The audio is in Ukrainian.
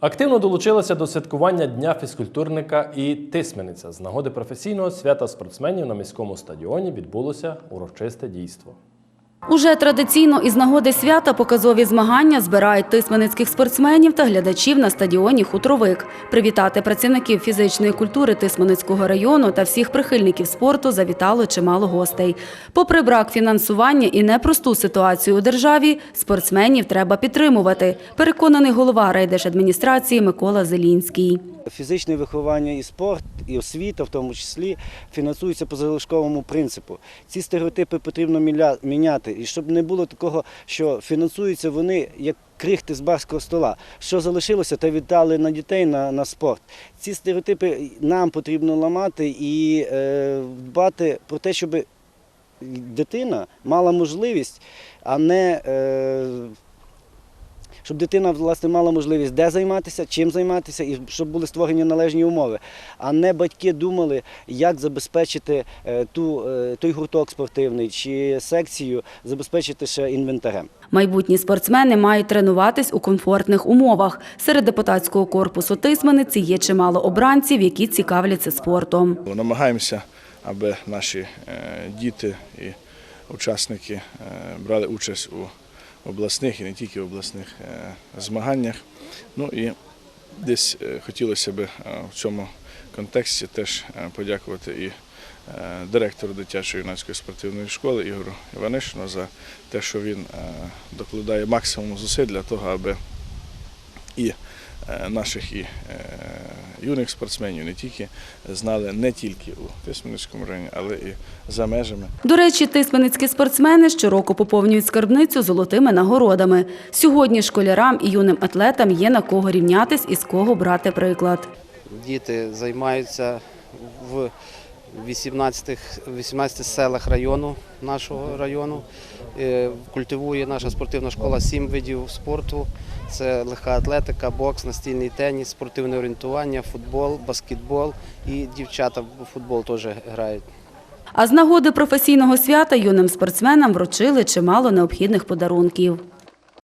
Активно долучилася до святкування Дня фізкультурника і тисмениця. З нагоди професійного свята спортсменів на міському стадіоні відбулося урочисте дійство. Уже традиційно із нагоди свята показові змагання збирають тисменницьких спортсменів та глядачів на стадіоні Хутровик. Привітати працівників фізичної культури Тисменницького району та всіх прихильників спорту завітало чимало гостей. Попри брак фінансування і непросту ситуацію у державі, спортсменів треба підтримувати, переконаний голова райдержадміністрації Микола Зелінський. Фізичне виховання і спорт, і освіта, в тому числі, фінансуються по залишковому принципу. Ці стереотипи потрібно міняти. І щоб не було такого, що фінансуються вони як крихти з барського стола. Що залишилося, те віддали на дітей, на, на спорт. Ці стереотипи нам потрібно ламати і е, дбати про те, щоб дитина мала можливість, а не. Е, щоб дитина власне мала можливість де займатися, чим займатися, і щоб були створені належні умови. А не батьки думали, як забезпечити е, ту, е, той гурток спортивний чи секцію, забезпечити ще інвентарем. Майбутні спортсмени мають тренуватись у комфортних умовах. Серед депутатського корпусу Тисмениці є чимало обранців, які цікавляться спортом. Намагаємося, аби наші е, діти і учасники брали участь у обласних і не тільки обласних е, змаганнях. Ну і десь е, хотілося б е, в цьому контексті теж подякувати і директору дитячої юнацької спортивної школи Ігору Іванишину за те, що він докладає максимум зусиль для того, аби і наших і юних спортсменів не тільки знали не тільки у Тисменницькому районі, але і за межами. До речі, тисменницькі спортсмени щороку поповнюють скарбницю золотими нагородами. Сьогодні школярам і юним атлетам є на кого рівнятись і з кого брати приклад. Діти займаються в 18, 18 селах району нашого району. Е, Культивує наша спортивна школа сім видів спорту. Це легка атлетика, бокс, настільний теніс, спортивне орієнтування, футбол, баскетбол і дівчата в футбол теж грають. А з нагоди професійного свята юним спортсменам вручили чимало необхідних подарунків.